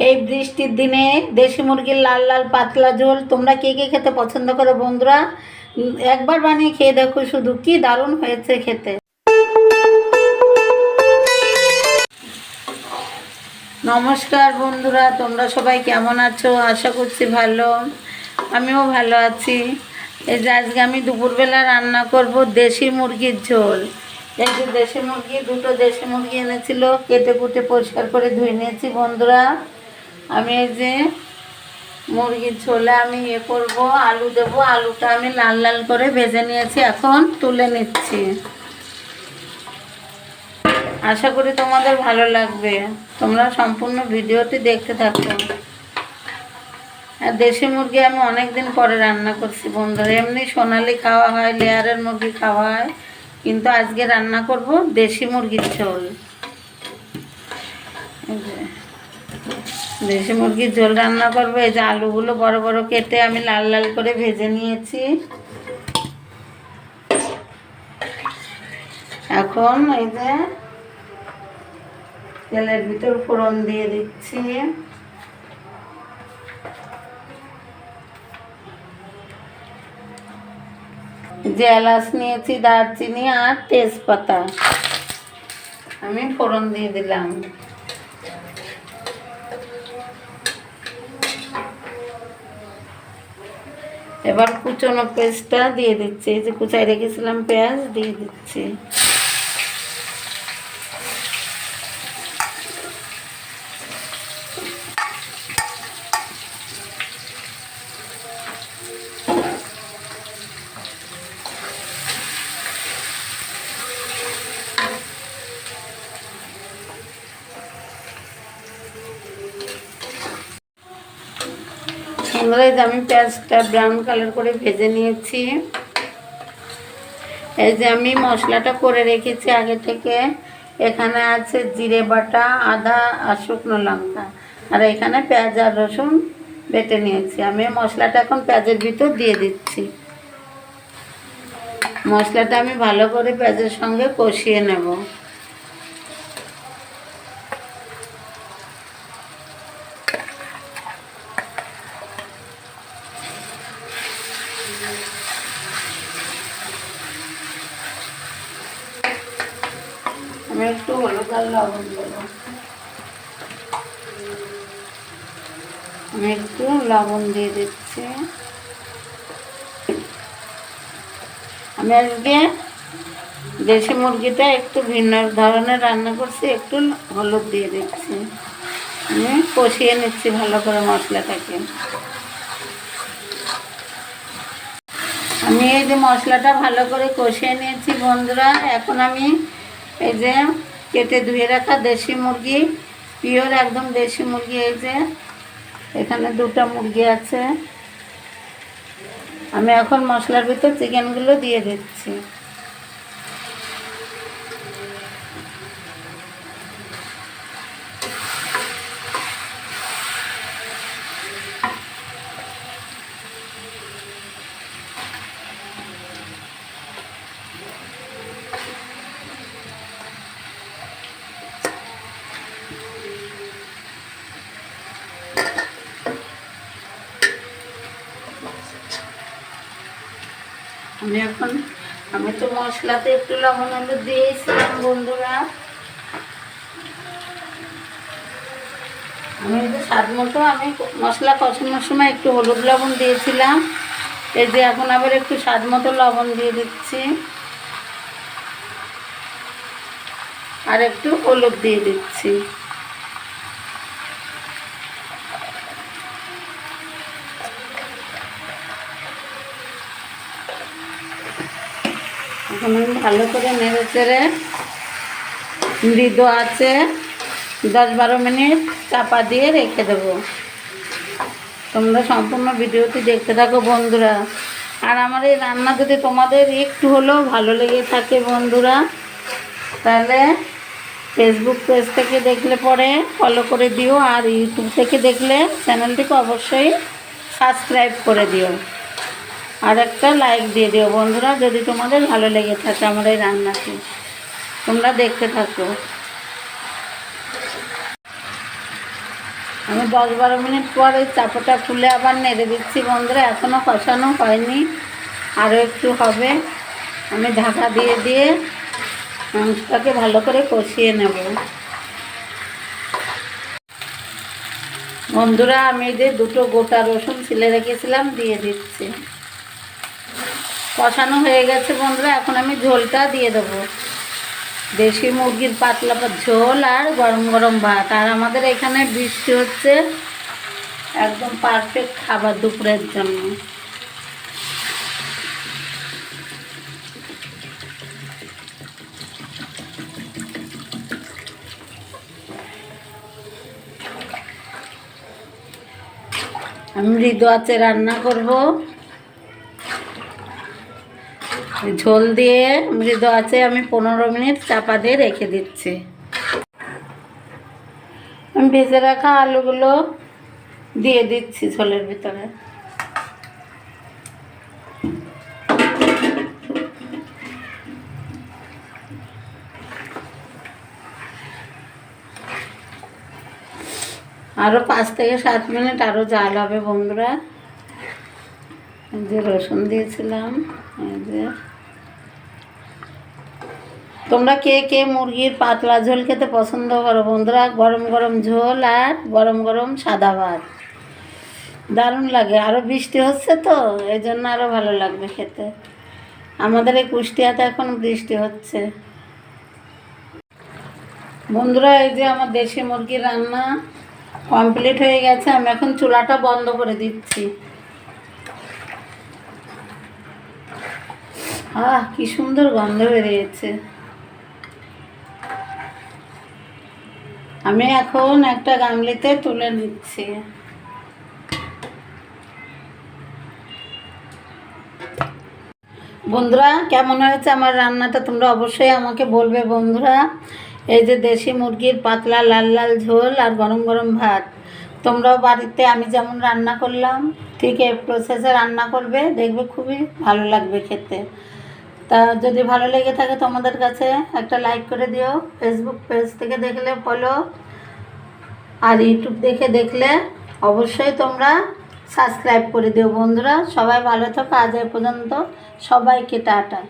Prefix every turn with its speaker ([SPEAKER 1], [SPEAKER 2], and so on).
[SPEAKER 1] এই বৃষ্টির দিনে দেশি মুরগির লাল লাল পাতলা ঝোল তোমরা কে কে খেতে পছন্দ করো বন্ধুরা? একবার বানিয়ে খেয়ে দেখো শুধু কি দারুণ হয়েছে খেতে। নমস্কার বন্ধুরা, তোমরা সবাই কেমন আছো? আশা করছি ভালো। আমিও ভালো আছি। এই যে আজকে আমি দুপুরবেলা রান্না করব দেশি মুরগির ঝোল। এই যে দেশি মুরগি, দুটো দেশি মুরগি এনেছিল, কেটে কুটে পরিষ্কার করে ধুয়ে নিয়েছি বন্ধুরা। আমি এই যে মুরগির ঝোলে আমি ইয়ে করব, আলু দেবো, আলুটা আমি লাল লাল করে ভেজে নিয়েছি, এখন তুলে নিচ্ছি। আশা করি তোমাদের ভালো লাগবে। তোমরা সম্পূর্ণ ভিডিওটি দেখতে থাকো। আর দেশি মুরগি আমি অনেক দিন পরে রান্না করছি বন্ধুরা। এমনি সোনালি খাওয়া হয়, লেয়ারের মুরগি খাওয়া হয়, কিন্তু আজকে রান্না করব দেশি মুরগির ঝোল। দেশি মুরগির ঝোল রান্না করব, এই যে আলুগুলো বড় বড় কেটে আমি লাল লাল করে ভেজে নিয়েছি। এখন এই যে তেলের ভিতর ফোড়ন দিয়ে দিচ্ছি। যে এলাচ নিয়েছি, দারচিনি আর তেজপাতা। আমি ফোড়ন দিয়ে দিলাম। এবার কুচনো পেস্টটা দিয়ে দিচ্ছি। যে কুচাই রেখেছিলাম পেঁয়াজ দিয়ে দিচ্ছি। বন্ধুরা এই যে আমি পেঁয়াজটা ব্রাউন কালার করে ভেজে নিয়েছি। এই যে আমি মশলাটা করে রেখেছি আগে থেকে। এখানে আছে জিরে বাটা, আদা আর শুকনো লঙ্কা। আর এখানে পেঁয়াজ আর রসুন বেটে নিয়েছি। আমি মশলাটা এখন পেঁয়াজের ভিতর দিয়ে দিচ্ছি। মশলাটা আমি ভালো করে পেঁয়াজের সঙ্গে কষিয়ে নেব। আমি একটু হলুদ আর লবণ দেবো। আমি একটু লবণ দিয়ে দিচ্ছি। আমি আজকে দেশি মুরগিটা একটু ভিন্ন ধরনের রান্না করছি, একটু হলুদ দিয়ে দিচ্ছি। আমি কষিয়ে নিচ্ছি ভালো করে মশলাটাকে। আমি এই যে মশলাটা ভালো করে কষিয়ে নিয়েছি বন্ধুরা, এখন আমি এই যে কেটে ধুয়ে রাখা দেশি মুরগি, পিওর একদম দেশি মুরগি এই যে। এখানে দুটো মুরগি আছে। আমি এখন মশলার ভিতর চিকেনগুলো দিয়ে দিচ্ছি। আমি এখন, আমি তো মশলাতে একটু লবণ হলুদ দিয়েছিলাম বন্ধুরা। আমি যে স্বাদ মতো আমি মশলা কষানোর সময় একটু হলুদ লবণ দিয়েছিলাম। এই যে এখন আবার একটু স্বাদ মতো লবণ দিয়ে দিচ্ছি। আর একটু হলুদ দিয়ে দিচ্ছি। এখন আমি ভালো করে নেড়ে চেড়ে মৃদু আছে। দশ বারো মিনিট চাপা দিয়ে রেখে দেবো। তোমরা সম্পূর্ণ ভিডিওটি দেখতে থাকো বন্ধুরা। আর আমার এই রান্না যদি তোমাদের একটু হলেও ভালো লেগে থাকে বন্ধুরা, তাহলে ফেসবুক পেজ থেকে দেখলে পরে ফলো করে দিও, আর ইউটিউব থেকে দেখলে চ্যানেলটিকে অবশ্যই সাবস্ক্রাইব করে দিও। আর একটা লাইক দিয়ে দিও বন্ধুরা, যদি তোমাদের ভালো লেগে থাকে আমার এই রান্নাটি। তোমরা দেখতে থাকো। আমি দশ বারো মিনিট পর ওই চাপাটা খুলে আবার নেড়ে দিচ্ছি বন্ধুরা এখনও কষানো হয়নি। আরও একটু হবে। আমি ঢাকা দিয়ে দিয়ে মাংসটাকে ভালো করে কষিয়ে নেব। বন্ধুরা, আমি যে দুটো গোটা রসুন ছিলে রেখেছিলাম, দিয়ে দিচ্ছি। কষানো হয়ে গেছে বন্ধুরা, এখন আমি ঝোলটা দিয়ে দেবো। দেশি মুরগির পাতলা ঝোল আর গরম গরম ভাত। আর আমাদের এখানে বৃষ্টি হচ্ছে, একদম পারফেক্ট খাবার দুপুরের জন্য। আমি মৃদু আছে রান্না করব। ঝোল দিয়ে মৃদু আছে, আমি পনেরো মিনিট চাপা দিয়ে রেখে দিচ্ছি। আমি ভেজে রাখা আলুগুলো দিয়ে দিচ্ছি ঝোলের ভিতরে। আরও পাঁচ থেকে সাত মিনিট আরও জাল হবে বন্ধুরা। যে রসুন দিয়েছিলাম, এই যে। তোমরা কে কে মুরগির পাতলা ঝোল খেতে পছন্দ করো? বন্ধুরা, গরম গরম ঝোল আর গরম গরম সাদা ভাত। দারুণ লাগে। আরও বৃষ্টি হচ্ছে তো, এই জন্য আরও ভালো লাগবে খেতে। আমাদের এই কুষ্টিয়াতে এখন বৃষ্টি হচ্ছে। বন্ধুরা, এই যে আমার দেশি মুরগির রান্না কমপ্লিট হয়ে গেছে। আমি এখন চুলাটা বন্ধ করে দিচ্ছি। আহ, কি সুন্দর গন্ধ বেরিয়েছে। আমি এখন একটা গামলিতে তুলে নিচ্ছি। বন্ধুরা, কেমন হয়েছে আমার রান্নাটা তোমরা অবশ্যই আমাকে বলবে বন্ধুরা। এই যে দেশি মুরগির পাতলা লাল লাল ঝোল আর গরম গরম ভাত। তোমরাও বাড়িতে আমি যেমন রান্না করলাম, ঠিক এই প্রসেসে রান্না করবে, দেখবে খুবই ভালো লাগবে খেতে। তা যদি ভালো লেগে থাকে তোমাদের কাছে একটা লাইক করে দিও ফেসবুক পেজ থেকে দেখলে ফলো আর ইউটিউব দেখে দেখলে অবশ্যই তোমরা সাবস্ক্রাইব করে দিও বন্ধুরা। সবাই ভালো থাকো, আজ এ পর্যন্ত। সবাইকে টাটা।